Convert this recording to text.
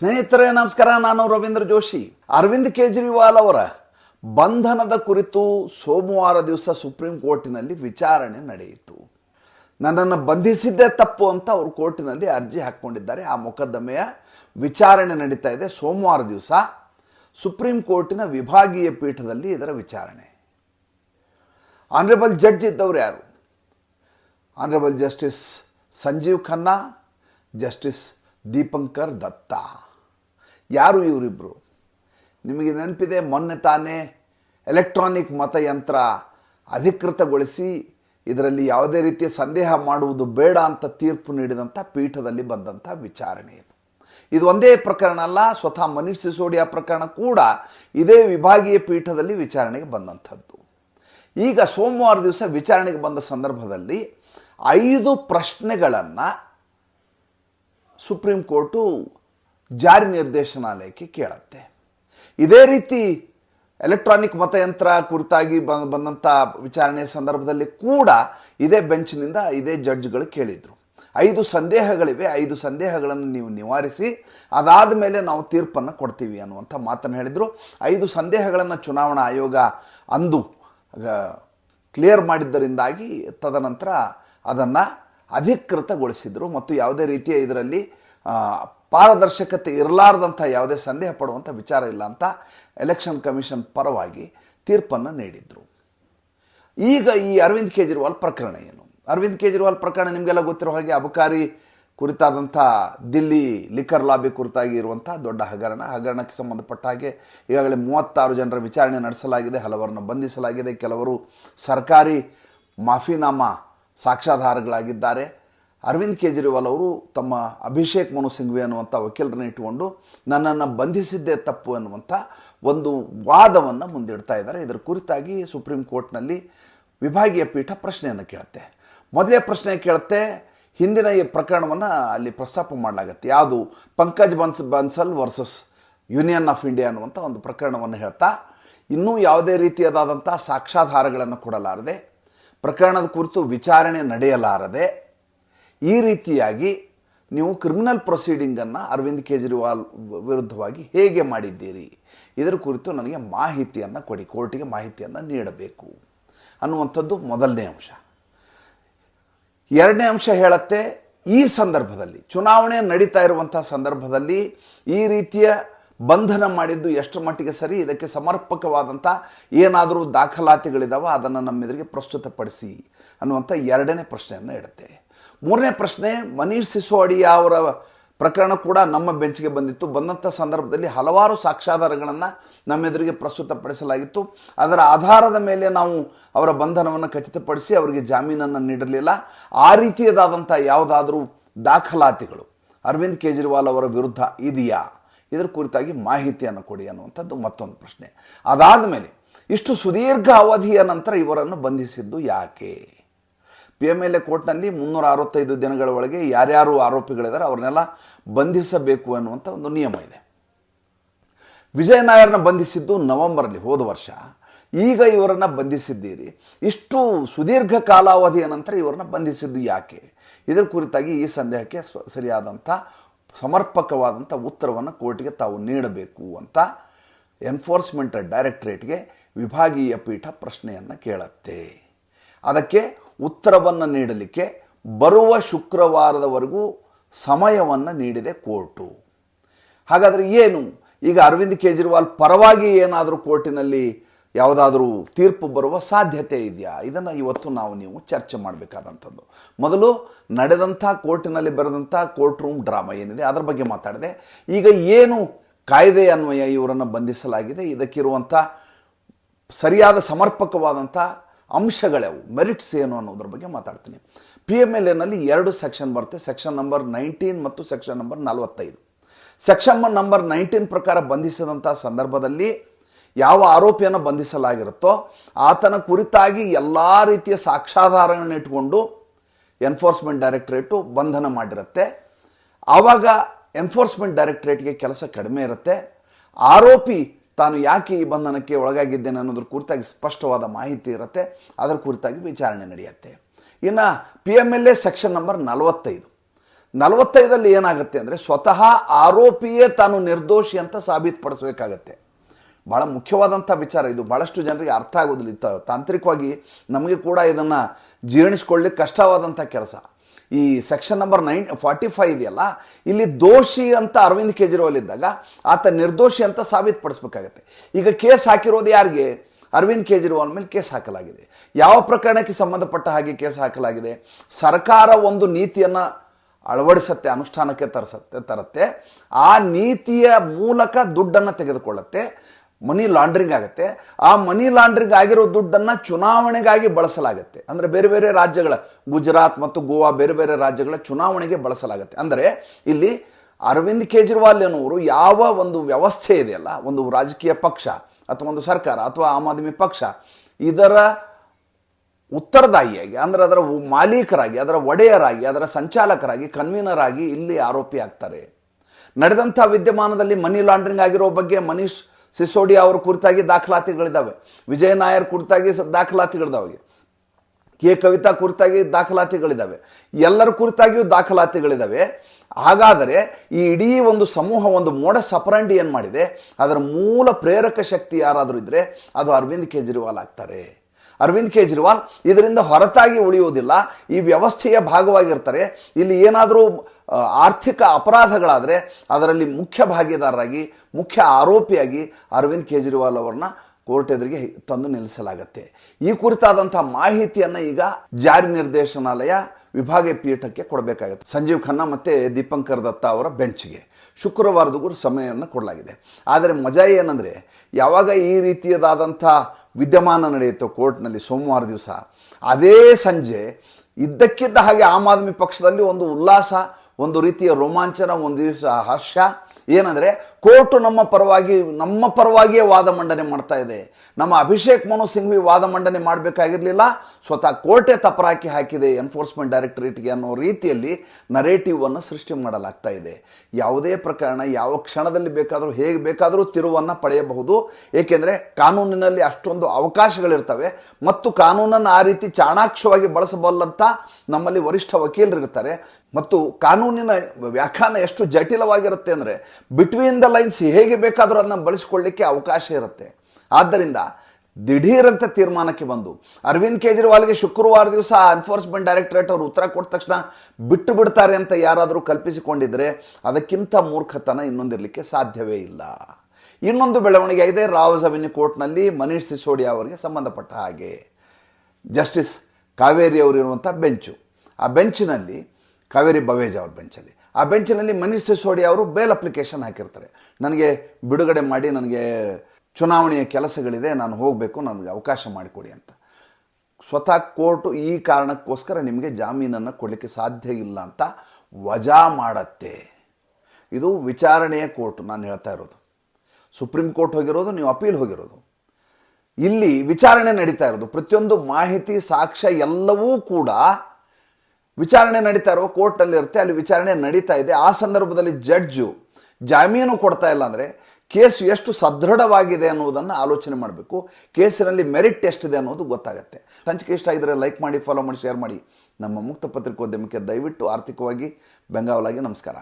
ಸ್ನೇಹಿತರೆ, ನಮಸ್ಕಾರ. ನಾನು ರವೀಂದ್ರ ಜೋಶಿ. ಅರವಿಂದ್ ಕೇಜ್ರಿವಾಲ್ ಅವರ ಬಂಧನದ ಕುರಿತು ಸೋಮವಾರ ದಿವಸ ಸುಪ್ರೀಂ ಕೋರ್ಟಿನಲ್ಲಿ ವಿಚಾರಣೆ ನಡೆಯಿತು. ನನ್ನನ್ನು ಬಂಧಿಸಿದ್ದೇ ತಪ್ಪು ಅಂತ ಅವರು ಕೋರ್ಟಿನಲ್ಲಿ ಅರ್ಜಿ ಹಾಕ್ಕೊಂಡಿದ್ದಾರೆ. ಆ ಮೊಕದ್ದಮೆಯ ವಿಚಾರಣೆ ನಡೀತಾ ಇದೆ ಸೋಮವಾರ ದಿವಸ. ಸುಪ್ರೀಂ ಕೋರ್ಟಿನ ವಿಭಾಗೀಯ ಪೀಠದಲ್ಲಿ ಇದರ ವಿಚಾರಣೆ. ಆನರೇಬಲ್ ಜಡ್ಜ್ ಇದ್ದವರು ಯಾರು? Honourable justice Sanjiv Khanna justice Dipankar Datta. ಯಾರು ಇವರಿಬ್ಬರು ನಿಮಗೆ ನೆನಪಿದೆ ಮೊನ್ನೆ ತಾನೇ ಎಲೆಕ್ಟ್ರಾನಿಕ್ ಮತಯಂತ್ರ ಅಧಿಕೃತಗೊಳಿಸಿ ಇದರಲ್ಲಿ ಯಾವುದೇ ರೀತಿಯ ಸಂದೇಹ ಮಾಡುವುದು ಬೇಡ ಅಂತ ತೀರ್ಪು ನೀಡಿದಂಥ ಪೀಠದಲ್ಲಿ ಬಂದಂಥ ವಿಚಾರಣೆ ಇದು. ಇದು ಒಂದೇ ಪ್ರಕರಣ ಅಲ್ಲ, ಸ್ವತಃ ಮನೀಷ್ ಸಿಸೋಡಿಯಾ ಪ್ರಕರಣ ಕೂಡ ಇದೇ ವಿಭಾಗೀಯ ಪೀಠದಲ್ಲಿ ವಿಚಾರಣೆಗೆ ಬಂದಂಥದ್ದು. ಈಗ ಸೋಮವಾರ ದಿವಸ ವಿಚಾರಣೆಗೆ ಬಂದ ಸಂದರ್ಭದಲ್ಲಿ ಐದು ಪ್ರಶ್ನೆಗಳನ್ನು ಸುಪ್ರೀಂ ಕೋರ್ಟು ಜಾರಿ ನಿರ್ದೇಶನಾಲಯಕ್ಕೆ ಕೇಳುತ್ತೆ. ಇದೇ ರೀತಿ ಎಲೆಕ್ಟ್ರಾನಿಕ್ ಮತಯಂತ್ರ ಕುರಿತಾಗಿ ಬಂದ ಬಂದಂಥ ವಿಚಾರಣೆಯ ಸಂದರ್ಭದಲ್ಲಿ ಕೂಡ ಇದೇ ಬೆಂಚ್ನಿಂದ ಇದೇ ಜಡ್ಜ್ಗಳು ಕೇಳಿದರು. ಐದು ಸಂದೇಹಗಳಿವೆ, ಐದು ಸಂದೇಹಗಳನ್ನು ನೀವು ನಿವಾರಿಸಿ, ಅದಾದ ಮೇಲೆ ನಾವು ತೀರ್ಪನ್ನು ಕೊಡ್ತೀವಿ ಅನ್ನುವಂಥ ಮಾತನ್ನು ಹೇಳಿದರು. ಐದು ಸಂದೇಹಗಳನ್ನು ಚುನಾವಣಾ ಆಯೋಗ ಅಂದು ಕ್ಲಿಯರ್ ಮಾಡಿದ್ದರಿಂದಾಗಿ ತದನಂತರ ಅದನ್ನು ಅಧಿಕೃತಗೊಳಿಸಿದರು. ಮತ್ತು ಯಾವುದೇ ರೀತಿಯ ಇದರಲ್ಲಿ ಪಾರದರ್ಶಕತೆ ಇರಲಾರ್ದಂಥ ಯಾವುದೇ ಸಂದೇಹ ಪಡುವಂಥ ವಿಚಾರ ಇಲ್ಲ ಅಂತ ಎಲೆಕ್ಷನ್ ಕಮಿಷನ್ ಪರವಾಗಿ ತೀರ್ಪನ್ನು ನೀಡಿದರು. ಈಗ ಈ ಅರವಿಂದ್ ಕೇಜ್ರಿವಾಲ್ ಪ್ರಕರಣ ಏನು? ಅರವಿಂದ್ ಕೇಜ್ರಿವಾಲ್ ಪ್ರಕರಣ ನಿಮಗೆಲ್ಲ ಗೊತ್ತಿರೋ ಹಾಗೆ ಅಬಕಾರಿ ಕುರಿತಾದಂಥ ದಿಲ್ಲಿ ಲಿಕ್ಕರ್ ಲಾಬಿ ಕುರಿತಾಗಿ ಇರುವಂಥ ದೊಡ್ಡ ಹಗರಣ. ಹಗರಣಕ್ಕೆ ಸಂಬಂಧಪಟ್ಟ ಹಾಗೆ ಈಗಾಗಲೇ ಮೂವತ್ತಾರು ಜನರ ವಿಚಾರಣೆ ನಡೆಸಲಾಗಿದೆ, ಹಲವರನ್ನು ಬಂಧಿಸಲಾಗಿದೆ. ಕೆಲವರು ಸರ್ಕಾರಿ ಮಾಫಿನಾಮಾ ಸಾಕ್ಷ್ಯಾಧಾರಗಳಾಗಿದ್ದಾರೆ. ಅರವಿಂದ್ ಕೇಜ್ರಿವಾಲ್ ಅವರು ತಮ್ಮ ಅಭಿಷೇಕ್ ಮನು ಸಿಂಘ್ವಿ ಅನ್ನುವಂಥ ವಕೀಲರನ್ನ ಇಟ್ಟುಕೊಂಡು ನನ್ನನ್ನು ಬಂಧಿಸಿದ್ದೇ ತಪ್ಪು ಅನ್ನುವಂಥ ಒಂದು ವಾದವನ್ನು ಮುಂದಿಡ್ತಾ ಇದ್ದಾರೆ. ಇದರ ಕುರಿತಾಗಿ ಸುಪ್ರೀಂ ಕೋರ್ಟ್ನಲ್ಲಿ ವಿಭಾಗೀಯ ಪೀಠ ಪ್ರಶ್ನೆಯನ್ನು ಕೇಳುತ್ತೆ. ಮೊದಲೇ ಪ್ರಶ್ನೆ ಕೇಳುತ್ತೆ, ಹಿಂದಿನ ಈ ಪ್ರಕರಣವನ್ನು ಅಲ್ಲಿ ಪ್ರಸ್ತಾಪ ಮಾಡಲಾಗತ್ತೆ. ಯಾವುದು? Pankaj Bans, Bansal versus union of India ಅನ್ನುವಂಥ ಒಂದು ಪ್ರಕರಣವನ್ನು ಹೇಳ್ತಾ, ಇನ್ನೂ ಯಾವುದೇ ರೀತಿಯಾದಂಥ ಸಾಕ್ಷ್ಯಾಧಾರಗಳನ್ನು ಕೊಡಲಾರದೆ, ಪ್ರಕರಣದ ಕುರಿತು ವಿಚಾರಣೆ ನಡೆಯಲಾರದೆ ಈ ರೀತಿಯಾಗಿ ನೀವು ಕ್ರಿಮಿನಲ್ ಪ್ರೊಸೀಡಿಂಗನ್ನು ಅರವಿಂದ್ ಕೇಜ್ರಿವಾಲ್ ವಿರುದ್ಧವಾಗಿ ಹೇಗೆ ಮಾಡಿದ್ದೀರಿ? ಇದರ ಕುರಿತು ನನಗೆ ಮಾಹಿತಿಯನ್ನು ಕೊಡಿ, ಕೋರ್ಟಿಗೆ ಮಾಹಿತಿಯನ್ನು ನೀಡಬೇಕು. ಅನ್ನುವಂಥದ್ದು ಮೊದಲನೇ ಅಂಶ. ಎರಡನೇ ಅಂಶ ಹೇಳುತ್ತೆ, ಈ ಸಂದರ್ಭದಲ್ಲಿ, ಚುನಾವಣೆ ನಡೀತಾ ಇರುವಂಥ ಸಂದರ್ಭದಲ್ಲಿ ಈ ರೀತಿಯ ಬಂಧನ ಮಾಡಿದ್ದು ಎಷ್ಟರ ಮಟ್ಟಿಗೆ ಸರಿ, ಇದಕ್ಕೆ ಸಮರ್ಪಕವಾದಂಥ ಏನಾದರೂ ದಾಖಲಾತಿಗಳಿದಾವ, ಅದನ್ನು ನಮ್ಮೆದುರಿಗೆ ಪ್ರಸ್ತುತಪಡಿಸಿ ಅನ್ನುವಂಥ ಎರಡನೇ ಪ್ರಶ್ನೆಯನ್ನು ಇಡುತ್ತೆ. ಮೂರನೇ ಪ್ರಶ್ನೆ ಮನೀಶ್ ಸಿಸೋಡಿಯಾ ಅವರ ಪ್ರಕರಣ ಕೂಡ ನಮ್ಮ ಬೆಂಚ್ಗೆ ಬಂದಿತ್ತು. ಬಂದಂಥ ಸಂದರ್ಭದಲ್ಲಿ ಹಲವಾರು ಸಾಕ್ಷ್ಯಾಧಾರಗಳನ್ನು ನಮ್ಮೆದುರಿಗೆ ಪ್ರಸ್ತುತಪಡಿಸಲಾಗಿತ್ತು. ಅದರ ಆಧಾರದ ಮೇಲೆ ನಾವು ಅವರ ಬಂಧನವನ್ನು ಖಚಿತಪಡಿಸಿ ಅವರಿಗೆ ಜಾಮೀನನ್ನು ನೀಡಲಿಲ್ಲ. ಆ ರೀತಿಯದಾದಂಥ ಯಾವುದಾದರೂ ದಾಖಲಾತಿಗಳು, ಅರವಿಂದ್ ಕೇಜ್ರಿವಾಲ್ ಅವರ ವಿರುದ್ಧ ಇದೆಯಾ? ಇದರ ಕುರಿತಾಗಿ ಮಾಹಿತಿಯನ್ನು ಕೊಡಿ ಅನ್ನುವಂಥದ್ದು ಮತ್ತೊಂದು ಪ್ರಶ್ನೆ. ಅದಾದ ಮೇಲೆ ಇಷ್ಟು ಸುದೀರ್ಘ ಅವಧಿಯ ನಂತರ ಇವರನ್ನು ಬಂಧಿಸಿದ್ದು ಯಾಕೆ? ಪಿ ಎಂ ಎಲ್ ಎ ಕೋರ್ಟ್ನಲ್ಲಿ ಮುನ್ನೂರ ಅರವತ್ತೈದು ದಿನಗಳ ಒಳಗೆ ಯಾರ್ಯಾರು ಆರೋಪಿಗಳಿದ್ದಾರೆ ಅವ್ರನ್ನೆಲ್ಲ ಬಂಧಿಸಬೇಕು ಅನ್ನುವಂಥ ಒಂದು ನಿಯಮ ಇದೆ. ವಿಜಯ್ ನಾಯರ್ನ ಬಂಧಿಸಿದ್ದು ನವೆಂಬರಲ್ಲಿ ಹೋದ ವರ್ಷ. ಈಗ ಇವರನ್ನು ಬಂಧಿಸಿದ್ದೀರಿ. ಇಷ್ಟು ಸುದೀರ್ಘ ಕಾಲಾವಧಿಯ ನಂತರ ಇವರನ್ನ ಬಂಧಿಸಿದ್ದು ಯಾಕೆ? ಇದರ ಕುರಿತಾಗಿ ಈ ಸಂದೇಹಕ್ಕೆ ಸ್ವ- ಸರಿಯಾದಂಥ ಸಮರ್ಪಕವಾದಂಥ ಉತ್ತರವನ್ನು ಕೋರ್ಟ್ಗೆ ತಾವು ನೀಡಬೇಕು ಅಂತ ಎನ್ಫೋರ್ಸ್ಮೆಂಟ್ ಡೈರೆಕ್ಟರೇಟ್ಗೆ ವಿಭಾಗೀಯ ಪೀಠ ಪ್ರಶ್ನೆಯನ್ನು ಕೇಳತ್ತೆ. ಅದಕ್ಕೆ ಉತ್ತರವನ್ನು ನೀಡಲಿಕ್ಕೆ ಬರುವ ಶುಕ್ರವಾರದವರೆಗೂ ಸಮಯವನ್ನು ನೀಡಿದೆ ಕೋರ್ಟು. ಹಾಗಾದರೆ ಏನು? ಈಗ ಅರವಿಂದ್ ಕೇಜ್ರಿವಾಲ್ ಪರವಾಗಿ ಏನಾದರೂ ಕೋರ್ಟಿನಲ್ಲಿ ಯಾವುದಾದ್ರೂ ತೀರ್ಪು ಬರುವ ಸಾಧ್ಯತೆ ಇದೆಯಾ? ಇದನ್ನು ಇವತ್ತು ನಾವು ನೀವು ಚರ್ಚೆ ಮಾಡಬೇಕಾದಂಥದ್ದು. ಮೊದಲು ನಡೆದಂಥ ಕೋರ್ಟಿನಲ್ಲಿ ಬರೆದಂಥ ಕೋರ್ಟ್ ರೂಮ್ ಡ್ರಾಮಾ ಏನಿದೆ, ಅದರ ಬಗ್ಗೆ ಮಾತಾಡಿದೆ. ಈಗ ಏನು ಕಾಯ್ದೆ ಅನ್ವಯ ಇವರನ್ನು ಬಂಧಿಸಲಾಗಿದೆ, ಇದಕ್ಕಿರುವಂಥ ಸರಿಯಾದ ಸಮರ್ಪಕವಾದಂಥ ಅಂಶಗಳ್ಯಾವು ಮೆರಿಟ್ಸ್ ಏನು ಅನ್ನೋದ್ರ ಬಗ್ಗೆ ಮಾತಾಡ್ತೀನಿ. ಪಿ ಎಂ ಎಲ್ ಎನಲ್ಲಿ ಎರಡು ಸೆಕ್ಷನ್ ಬರುತ್ತೆ ಸೆಕ್ಷನ್ ನಂಬರ್ ನೈನ್ಟೀನ್ ಮತ್ತು ಸೆಕ್ಷನ್ ನಂಬರ್ ನಲವತ್ತೈದು. ಸೆಕ್ಷನ್ ನಂಬರ್ ನೈನ್ಟೀನ್ ಪ್ರಕಾರ ಬಂಧಿಸಿದಂಥ ಸಂದರ್ಭದಲ್ಲಿ ಯಾವ ಆರೋಪಿಯನ್ನು ಬಂಧಿಸಲಾಗಿರುತ್ತೋ, ಆತನ ಕುರಿತಾಗಿ ಎಲ್ಲ ರೀತಿಯ ಸಾಕ್ಷ್ಯಾಧಾರಗಳನ್ನ ಇಟ್ಕೊಂಡು ಎನ್ಫೋರ್ಸ್ಮೆಂಟ್ ಡೈರೆಕ್ಟ್ರೇಟು ಬಂಧನ ಮಾಡಿರುತ್ತೆ. ಆವಾಗ ಎನ್ಫೋರ್ಸ್ಮೆಂಟ್ ಡೈರೆಕ್ಟ್ರೇಟ್ಗೆ ಕೆಲಸ ಕಡಿಮೆ ಇರುತ್ತೆ. ಆರೋಪಿ ತಾನು ಯಾಕೆ ಈ ಬಂಧನಕ್ಕೆ ಒಳಗಾಗಿದ್ದೇನೆ ಅನ್ನೋದ್ರ ಕುರಿತಾಗಿ ಸ್ಪಷ್ಟವಾದ ಮಾಹಿತಿ ಇರುತ್ತೆ. ಅದರ ಕುರಿತಾಗಿ ವಿಚಾರಣೆ ನಡೆಯುತ್ತೆ. ಇನ್ನು P M L A section number ನಲವತ್ತೈದು. ನಲವತ್ತೈದಲ್ಲಿ ಏನಾಗುತ್ತೆ ಅಂದರೆ ಸ್ವತಃ ಆರೋಪಿಯೇ ತಾನು ನಿರ್ದೋಷಿ ಅಂತ ಸಾಬೀತುಪಡಿಸಬೇಕಾಗತ್ತೆ. ಭಾಳ ಮುಖ್ಯವಾದಂಥ ವಿಚಾರ ಇದು. ಭಾಳಷ್ಟು ಜನರಿಗೆ ಅರ್ಥ ಆಗೋದಿಲ್ಲ. ತಾಂತ್ರಿಕವಾಗಿ ನಮಗೆ ಕೂಡ ಇದನ್ನು ಜೀರ್ಣಿಸ್ಕೊಳ್ಳಿಕ್ಕೆ ಕಷ್ಟವಾದಂಥ ಕೆಲಸ. ಈ section number nine forty five ಇದೆಯಲ್ಲ, ಇಲ್ಲಿ ದೋಷಿ ಅಂತ ಅರವಿಂದ್ ಕೇಜ್ರಿವಾಲ್ ಇದ್ದಾಗ ಆತ ನಿರ್ದೋಷಿ ಅಂತ ಸಾಬೀತುಪಡಿಸ್ಬೇಕಾಗತ್ತೆ ಈಗ ಕೇಸ್ ಹಾಕಿರೋದು ಯಾರಿಗೆ? ಅರವಿಂದ್ ಕೇಜ್ರಿವಾಲ್ ಮೇಲೆ ಕೇಸ್ ಹಾಕಲಾಗಿದೆ. ಯಾವ ಪ್ರಕರಣಕ್ಕೆ ಸಂಬಂಧಪಟ್ಟ ಹಾಗೆ ಕೇಸ್ ಹಾಕಲಾಗಿದೆ? ಸರ್ಕಾರ ಒಂದು ನೀತಿಯನ್ನು ಅಳವಡಿಸತ್ತೆ, ಅನುಷ್ಠಾನಕ್ಕೆ ತರಿಸತ್ತೆ, ತರುತ್ತೆ. ಆ ನೀತಿಯ ಮೂಲಕ ದುಡ್ಡನ್ನು ತೆಗೆದುಕೊಳ್ಳುತ್ತೆ. ಮನಿ ಲಾಂಡ್ರಿಂಗ್ ಆಗುತ್ತೆ. ಆ ಮನಿ ಲಾಂಡ್ರಿಂಗ್ ಆಗಿರೋ ದುಡ್ಡನ್ನು ಚುನಾವಣೆಗಾಗಿ ಬಳಸಲಾಗುತ್ತೆ. ಅಂದರೆ ಬೇರೆ ಬೇರೆ ರಾಜ್ಯಗಳ, ಗುಜರಾತ್ ಮತ್ತು ಗೋವಾ ಬೇರೆ ಬೇರೆ ರಾಜ್ಯಗಳ ಚುನಾವಣೆಗೆ ಬಳಸಲಾಗುತ್ತೆ. ಅಂದರೆ ಇಲ್ಲಿ ಅರವಿಂದ್ ಕೇಜ್ರಿವಾಲ್ ಎನ್ನುವರು ಯಾವ ಒಂದು ವ್ಯವಸ್ಥೆ ಇದೆಯಲ್ಲ ಒಂದು ರಾಜಕೀಯ ಪಕ್ಷ ಅಥವಾ ಒಂದು ಸರ್ಕಾರ ಅಥವಾ ಆಮ್ ಆದ್ಮಿ ಪಕ್ಷ, ಇದರ ಉತ್ತರದಾಯಿಯಾಗಿ, ಅಂದರೆ ಅದರ ಮಾಲೀಕರಾಗಿ, ಅದರ ಒಡೆಯರಾಗಿ, ಅದರ ಸಂಚಾಲಕರಾಗಿ, ಕನ್ವೀನರ್ ಆಗಿ ಇಲ್ಲಿ ಆರೋಪಿ ಆಗ್ತಾರೆ. ನಡೆದಂಥ ವಿದ್ಯಮಾನದಲ್ಲಿ ಮನಿ ಲಾಂಡ್ರಿಂಗ್ ಆಗಿರೋ ಬಗ್ಗೆ ಮನೀಶ್ ಸಿಸೋಡಿಯಾ ಅವ್ರ ಕುರಿತಾಗಿ ದಾಖಲಾತಿಗಳಿದ್ದಾವೆ. ವಿಜಯ ನಾಯರ್ ಕುರಿತಾಗಿ ದಾಖಲಾತಿಗಳಿದ್ದಾವೆ. ಕೆ ಕವಿತಾ ಕುರಿತಾಗಿ ದಾಖಲಾತಿಗಳಿದ್ದಾವೆ. ಎಲ್ಲರ ಕುರಿತಾಗಿಯೂ ದಾಖಲಾತಿಗಳಿದ್ದಾವೆ. ಹಾಗಾದರೆ ಈ ಇಡೀ ಒಂದು ಸಮೂಹ ಒಂದು ಮೋಡ ಸಪರಂಡಿ ಏನು ಮಾಡಿದೆ? ಅದರ ಮೂಲ ಪ್ರೇರಕ ಶಕ್ತಿ ಯಾರಾದರೂ ಇದ್ದರೆ ಅದು ಅರವಿಂದ್ ಕೇಜ್ರಿವಾಲ್ ಆಗ್ತಾರೆ. ಅರವಿಂದ್ ಕೇಜ್ರಿವಾಲ್ ಇದರಿಂದ ಹೊರತಾಗಿ ಉಳಿಯುವುದಿಲ್ಲ. ಈ ವ್ಯವಸ್ಥೆಯ ಭಾಗವಾಗಿರ್ತಾರೆ. ಇಲ್ಲಿ ಏನಾದರೂ ಆರ್ಥಿಕ ಅಪರಾಧಗಳಾದರೆ ಅದರಲ್ಲಿ ಮುಖ್ಯ ಭಾಗಿದಾರರಾಗಿ, ಮುಖ್ಯ ಆರೋಪಿಯಾಗಿ ಅರವಿಂದ್ ಕೇಜ್ರಿವಾಲ್ ಅವರನ್ನ ಕೋರ್ಟ್ ಎದುರಿಗೆ ತಂದು ನಿಲ್ಲಿಸಲಾಗತ್ತೆ. ಈ ಕುರಿತಾದಂಥ ಮಾಹಿತಿಯನ್ನು ಈಗ ಜಾರಿ ನಿರ್ದೇಶನಾಲಯ ವಿಭಾಗೀಯ ಪೀಠಕ್ಕೆ ಕೊಡಬೇಕಾಗುತ್ತೆ. ಸಂಜೀವ್ ಖನ್ನಾ ಮತ್ತು ದೀಪಂಕರ್ ದತ್ತ ಅವರ ಬೆಂಚ್ಗೆ. ಶುಕ್ರವಾರದಗೂ ಸಮಯವನ್ನು ಕೊಡಲಾಗಿದೆ. ಆದರೆ ಮಜಾ ಏನಂದರೆ, ಯಾವಾಗ ಈ ರೀತಿಯದಾದಂಥ ವಿದ್ಯಮಾನ ನಡೆಯುತ್ತೋ ಕೋರ್ಟ್ನಲ್ಲಿ ಸೋಮವಾರ ದಿವಸ, ಅದೇ ಸಂಜೆ ಇದ್ದಕ್ಕಿದ್ದ ಹಾಗೆ ಆಮ್ ಆದ್ಮಿ ಪಕ್ಷದಲ್ಲಿ ಒಂದು ಉಲ್ಲಾಸ ಒಂದು ರೀತಿಯ ರೋಮಾಂಚನ ಒಂದು ದಿವಸ ಹರ್ಷ. ಏನಂದರೆ ಕೋರ್ಟು ನಮ್ಮ ಪರವಾಗಿ, ನಮ್ಮ ಪರವಾಗಿಯೇ ವಾದ ಮಂಡನೆ ಮಾಡ್ತಾ ಇದೆ. ನಮ್ಮ ಅಭಿಷೇಕ್ ಮನು ಸಿಂಘ್ವಿ ವಾದ ಮಂಡನೆ ಮಾಡಬೇಕಾಗಿರಲಿಲ್ಲ. ಸ್ವತಃ ಕೋರ್ಟೇ ತಪರಾಕಿ ಹಾಕಿದೆ ಎನ್ಫೋರ್ಸ್ಮೆಂಟ್ ಡೈರೆಕ್ಟರೇಟ್ಗೆ ಅನ್ನೋ ರೀತಿಯಲ್ಲಿ ನರೇಟಿವನ್ನು ಸೃಷ್ಟಿ ಮಾಡಲಾಗ್ತಾ ಇದೆ. ಯಾವುದೇ ಪ್ರಕರಣ ಯಾವ ಕ್ಷಣದಲ್ಲಿ ಬೇಕಾದರೂ, ಹೇಗೆ ಬೇಕಾದರೂ ತಿರುವನ್ನು ಪಡೆಯಬಹುದು. ಏಕೆಂದರೆ ಕಾನೂನಿನಲ್ಲಿ ಅಷ್ಟೊಂದು ಅವಕಾಶಗಳಿರ್ತವೆ. ಮತ್ತು ಕಾನೂನನ್ನು ಆ ರೀತಿ ಚಾಣಾಕ್ಷವಾಗಿ ಬಳಸಬಲ್ಲಂತ ನಮ್ಮಲ್ಲಿ ವರಿಷ್ಠ ವಕೀಲರಿರ್ತಾರೆ. ಮತ್ತು ಕಾನೂನಿನ ವ್ಯಾಖ್ಯಾನ ಎಷ್ಟು ಜಟಿಲವಾಗಿರುತ್ತೆ ಅಂದರೆ ಬಿಟ್ವೀನ್ ದ ಲೈನ್ಸ್ ಹೇಗೆ ಬೇಕಾದರೂ ಅದನ್ನ ಬಳಸಿಕೊಳ್ಳಿಕ್ಕೆ ಅವಕಾಶ ಇರುತ್ತೆ. ಆದ್ದರಿಂದ ದಿಢೀರಂತ ತೀರ್ಮಾನಕ್ಕೆ ಬಂದು ಅರವಿಂದ್ ಕೇಜ್ರಿವಾಲ್ಗೆ ಶುಕ್ರವಾರ ದಿವಸ ಎನ್ಫೋರ್ಸ್ಮೆಂಟ್ ಡೈರೆಕ್ಟರೇಟ್ ಅವರು ಉತ್ತರ ಕೊಟ್ಟ ತಕ್ಷಣ ಬಿಟ್ಟು ಬಿಡ್ತಾರೆ ಅಂತ ಯಾರಾದರೂ ಕಲ್ಪಿಸಿಕೊಂಡಿದ್ರೆ ಅದಕ್ಕಿಂತ ಮೂರ್ಖತನ ಇನ್ನೊಂದಿರಲಿಕ್ಕೆ ಸಾಧ್ಯವೇ ಇಲ್ಲ. ಇನ್ನೊಂದು ಬೆಳವಣಿಗೆ ಇದೆ ರಾವ್ ಜಮೀನಿ ಕೋರ್ಟ್ನಲ್ಲಿ ಮನೀಶ್ ಸಿಸೋಡಿಯಾ ಅವರಿಗೆ ಸಂಬಂಧಪಟ್ಟ ಹಾಗೆ. ಜಸ್ಟಿಸ್ ಕಾವೇರಿ ಅವರಿರುವಂಥ ಬೆಂಚು. ಆ ಬೆಂಚಿನಲ್ಲಿ ಕಾವೇರಿ ಬವೇಜ್ ಅವ್ರ ಬೆಂಚಲ್ಲಿ. ಆ ಬೆಂಚಿನಲ್ಲಿ ಮನೀಶ್ ಸಿಸೋಡಿ ಅವರು ಬೇಲ್ ಅಪ್ಲಿಕೇಶನ್ ಹಾಕಿರ್ತಾರೆ. ನನಗೆ ಬಿಡುಗಡೆ ಮಾಡಿ, ನನಗೆ ಚುನಾವಣೆಯ ಕೆಲಸಗಳಿದೆ, ನಾನು ಹೋಗಬೇಕು, ನನಗೆ ಅವಕಾಶ ಮಾಡಿಕೊಡಿ ಅಂತ. ಸ್ವತಃ ಕೋರ್ಟು ಈ ಕಾರಣಕ್ಕೋಸ್ಕರ ನಿಮಗೆ ಜಾಮೀನನ್ನು ಕೊಡಲಿಕ್ಕೆ ಸಾಧ್ಯ ಇಲ್ಲ ಅಂತ ವಜಾ ಮಾಡತ್ತೆ. ಇದು ವಿಚಾರಣೆಯ ಕೋರ್ಟ್, ನಾನು ಹೇಳ್ತಾ ಇರೋದು. ಸುಪ್ರೀಂ ಕೋರ್ಟ್ ಹೋಗಿರೋದು, ನೀವು ಅಪೀಲ್ ಹೋಗಿರೋದು. ಇಲ್ಲಿ ವಿಚಾರಣೆ ನಡೀತಾ ಇರೋದು. ಪ್ರತಿಯೊಂದು ಮಾಹಿತಿ, ಸಾಕ್ಷ್ಯ ಎಲ್ಲವೂ ಕೂಡ ವಿಚಾರಣೆ ನಡೀತಾ ಇರೋ ಕೋರ್ಟಲ್ಲಿ ಇರುತ್ತೆ, ಅಲ್ಲಿ ವಿಚಾರಣೆ ನಡೀತಾ ಇದೆ. ಆ ಸಂದರ್ಭದಲ್ಲಿ ಜಡ್ಜು ಜಾಮೀನು ಕೊಡ್ತಾ ಇಲ್ಲ ಅಂದರೆ ಕೇಸ್ ಎಷ್ಟು ಸದೃಢವಾಗಿದೆ ಅನ್ನೋದನ್ನು ಆಲೋಚನೆ ಮಾಡಬೇಕು. ಕೇಸಿನಲ್ಲಿ ಮೆರಿಟ್ ಎಷ್ಟಿದೆ ಅನ್ನೋದು ಗೊತ್ತಾಗುತ್ತೆ. ಸಂಚಿಕೆ ಇಷ್ಟ ಆಗಿದ್ರೆ ಲೈಕ್ ಮಾಡಿ, ಫಾಲೋ ಮಾಡಿ, ಶೇರ್ ಮಾಡಿ. ನಮ್ಮ ಮುಕ್ತ ಪತ್ರಿಕೋದ್ಯಮಕ್ಕೆ ದಯವಿಟ್ಟು ಆರ್ಥಿಕವಾಗಿ ಬೆಂಗಾವಲಾಗಿ ನಮಸ್ಕಾರ.